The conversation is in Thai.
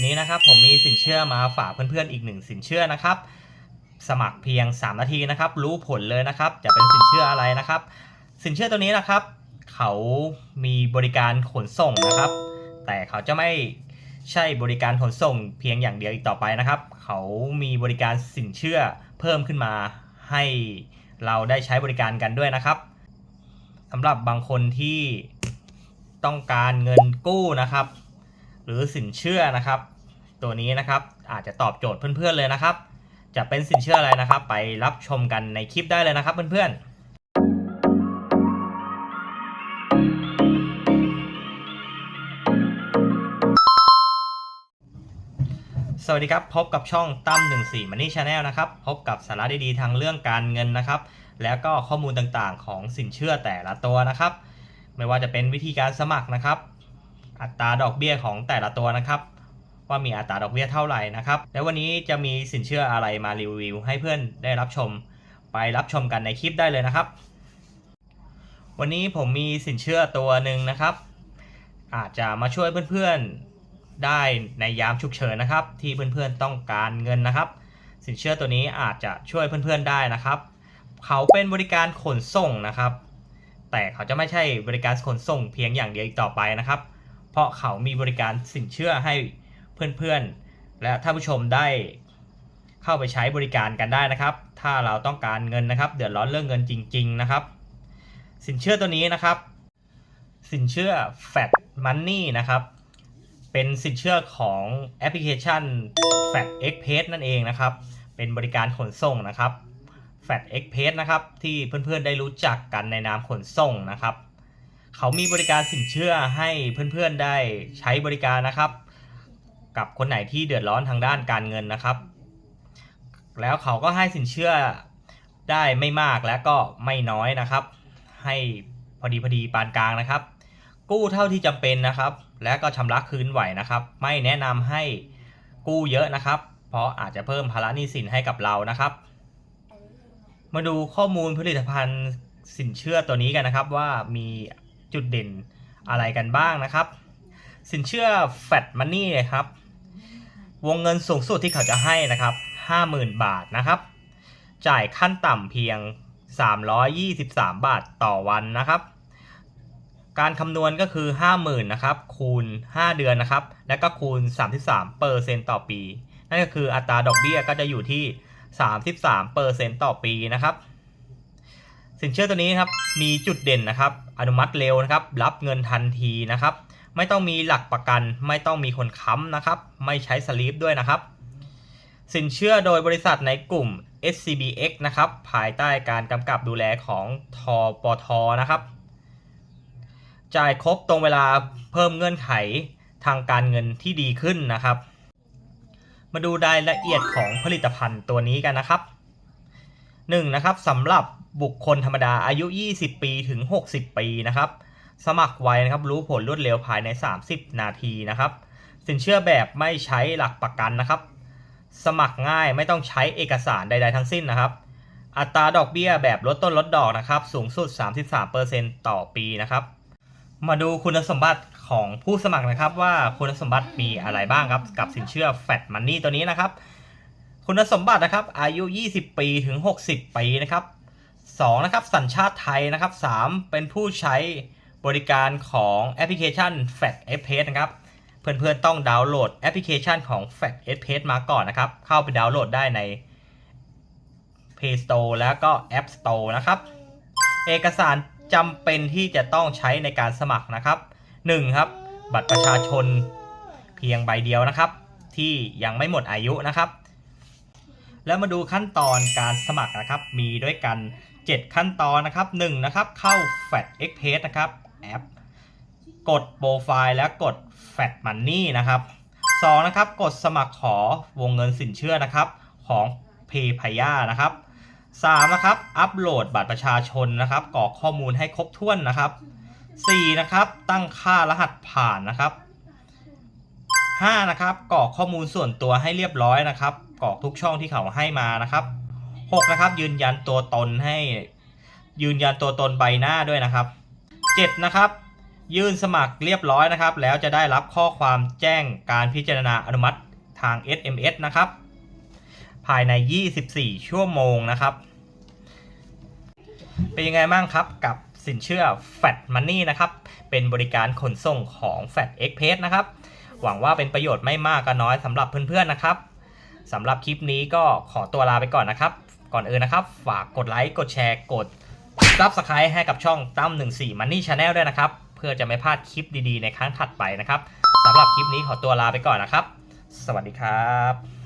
วันนี้นะครับผมมีสินเชื่อมาฝากเพื่อนๆอีกหนึ่งสินเชื่อนะครับ สมัครเพียง 3 นาทีนะครับ รู้ผลเลยนะครับ จะเป็นสินเชื่ออะไรนะครับ สินเชื่อตัวนี้นะครับ เขามีบริการขนส่งนะครับ แต่เขาจะไม่ใช่บริการขนส่งเพียงอย่างเดียวอีกต่อไปนะครับ เขามีบริการสินเชื่อเพิ่มขึ้นมาให้เราได้ใช้บริการกันด้วยนะครับสำหรับบางคนที่ต้องการเงินกู้นะครับ หรือสินเชื่อนะครับ ตัวนี้นะครับอาจจะตอบโจทย์เพื่อนๆเลยนะครับ จะเป็นสินเชื่ออะไรนะครับ ไปรับชมกันในคลิปได้เลยนะครับเพื่อนๆสวัสดีครับ พบกับช่องตั้ม14 Money Channel นะครับ พบกับสาระดีๆทางเรื่องการเงินนะครับ แล้วก็ข้อมูลต่างๆ ของสินเชื่อแต่ละตัวนะครับ ไม่ว่าจะเป็นวิธีการสมัครนะครับ อัตราดอกเบี้ยของแต่ละตัวนะครับ ว่ามีอัตราดอกเบี้ยเท่าไหร่นะครับ แล้ววันนี้จะมีสินเชื่ออะไรมารีวิว ให้เพื่อนได้รับชม ไปรับชมกันในคลิปได้เลยนะครับ วันนี้ผมมีสินเชื่อตัวหนึ่งนะครับ อาจจะมาช่วยเพื่อนๆได้ในยามฉุกเฉินนะครับ ที่เพื่อนๆต้องการเงินนะครับ สินเชื่อตัวนี้อาจจะช่วยเพื่อนๆได้นะครับเขาเป็นบริการขนส่งนะครับ แต่เขาจะไม่ใช่บริการขนส่งเพียงอย่างเดียวอีกต่อไปนะครับ เพราะเขามีบริการสินเชื่อให้เพื่อนๆ และท่านผู้ชมได้เข้าไปใช้บริการกันได้นะครับ ถ้าเราต้องการเงินนะครับ เดือดร้อนเรื่องเงินจริง ๆ นะครับ สินเชื่อตัวนี้นะครับ สินเชื่อ Fat Money นะครับ เป็นสินเชื่อของแอปพลิเคชัน Fat Express นั่นเองนะครับ เป็นบริการขนส่งนะครับ Fat Express นะครับ ที่เพื่อนๆ ได้รู้จักกันในนามขนส่งนะครับ เขามีบริการสินเชื่อให้เพื่อนๆได้ใช้บริการนะครับ กับคนไหนที่เดือดร้อนทางด้านการเงินนะครับ แล้วเขาก็ให้สินเชื่อได้ไม่มากและก็ไม่น้อยนะครับ ให้พอดีพอดีปานกลางนะครับ กู้เท่าที่จำเป็นนะครับ และก็ชำระคืนไหวนะครับ ไม่แนะนำให้กู้เยอะนะครับ เพราะอาจจะเพิ่มภาระหนี้สินให้กับเรานะครับ มาดูข้อมูลผลิตภัณฑ์สินเชื่อตัวนี้กันนะครับว่ามี จุดเด่นอะไรกันบ้างนะครับ สินเชื่อ Fat Money นะครับ วงเงินสูงสุดที่เขาจะให้นะครับ 50,000 บาทนะครับ จ่ายขั้นต่ำเพียง 323 บาทต่อวันนะครับ การคำนวณก็คือ 50,000นะครับ คูณ 5 เดือนนะครับ แล้วก็คูณ 33เปอร์เซ็นต์ต่อปี นั่นก็คืออัตราดอกเบี้ยก็จะอยู่ที่ 33เปอร์เซ็นต์ต่อปีนะครับ สินเชื่อตัวนี้ครับมีจุดเด่นนะครับ อนุมัติเร็วนะครับ รับเงินทันทีนะครับ ไม่ต้องมีหลักประกัน ไม่ต้องมีคนค้ำนะครับ ไม่ใช้สลีปด้วยนะครับ สินเชื่อโดยบริษัทในกลุ่ม SCBX นะครับ ภายใต้การกำกับดูแลของทปทนะครับ จ่ายครบตรงเวลาเพิ่มเงื่อนไขทางการเงินที่ดีขึ้นนะครับ มาดูรายละเอียดของผลิตภัณฑ์ตัวนี้กันนะครับ 1. นะครับสำหรับ บุคคลธรรมดาอายุ 20 ปีถึง 60 ปีนะครับ สมัครไว้นะครับรู้ผลรวดเร็วภายใน 30 นาทีนะครับ สินเชื่อแบบไม่ใช้หลักประกันนะครับ สมัครง่ายไม่ต้องใช้เอกสารใด ๆ ทั้งสิ้นนะครับ อัตราดอกเบี้ยแบบลดต้นลดดอกนะครับ สูงสุด 33%ต่อปีนะครับ มาดูคุณสมบัติของผู้สมัครนะครับว่าคุณสมบัติมีอะไรบ้างครับ กับสินเชื่อ Fat Money ตัวนี้นะครับ คุณสมบัตินะครับอายุ 20 ปีถึง 60 ปีนะครับ 2. นะครับสัญชาติไทยนะครับ 3. เป็นผู้ใช้บริการของแอปพลิเคชัน Fat f p a s นะครับ เพื่อนๆต้องดาวน์โหลดแอปพลิเคชันของ Fat f p a s มาก่อนนะครับ เข้าไปดาวน์โหลดได้ใน Play Store แล้วก็ App Store นะครับ เอกสารจำเป็นที่จะต้องใช้ในการสมัครนะครับ 1. ครับ บัตรประชาชนเพียงใบเดียวนะครับ ที่ยังไม่หมดอายุนะครับ แล้วมาดูขั้นตอนการสมัครนะครับ มีด้วยกัน 7 ขั้นตอนนะครับ 1. นะครับเข้า Fat Express นะครับแอปกดโปรไฟล์และกด Fat Money นะครับ 2. นะครับกดสมัครขอวงเงินสินเชื่อนะครับของ p a y p a y a นะครับ 3. นะครับอัปโหลดบัตรประชาชนนะครับกรอกข้อมูลให้ครบถ้วนนะครับ 4. นะครับตั้งค่ารหัสผ่านนะครับ 5. นะครับกรอกข้อมูลส่วนตัวให้เรียบร้อยนะครับกรอกทุกช่องที่เขาให้มานะครับ 6. นะครับยืนยันตัวตนให้ ยืนยันตัวตนใบหน้าด้วยนะครับ 7. นะครับ ยื่นสมัครเรียบร้อยนะครับ แล้วจะได้รับข้อความแจ้งการพิจารณาอนุมัติทาง SMS นะครับ ภายใน 24 ชั่วโมงนะครับ เป็นยังไงบ้างครับกับสินเชื่อ Fat Money นะครับ เป็นบริการขนส่งของ Fat Express นะครับ หวังว่าเป็นประโยชน์ไม่มากก็น้อยสำหรับเพื่อนๆนะครับสำหรับคลิปนี้ก็ขอตัวลาไปก่อนนะครับ ก่อนอื่นนะครับ ฝากกดไลค์กดแชร์กดซับสไครต์ให้กับช่องตั้ม14 Money Channel ด้วยนะครับ เพื่อจะไม่พลาดคลิปดีๆ ในครั้งถัดไปนะครับสำหรับคลิปนี้ขอตัวลาไปก่อนนะครับ สวัสดีครับ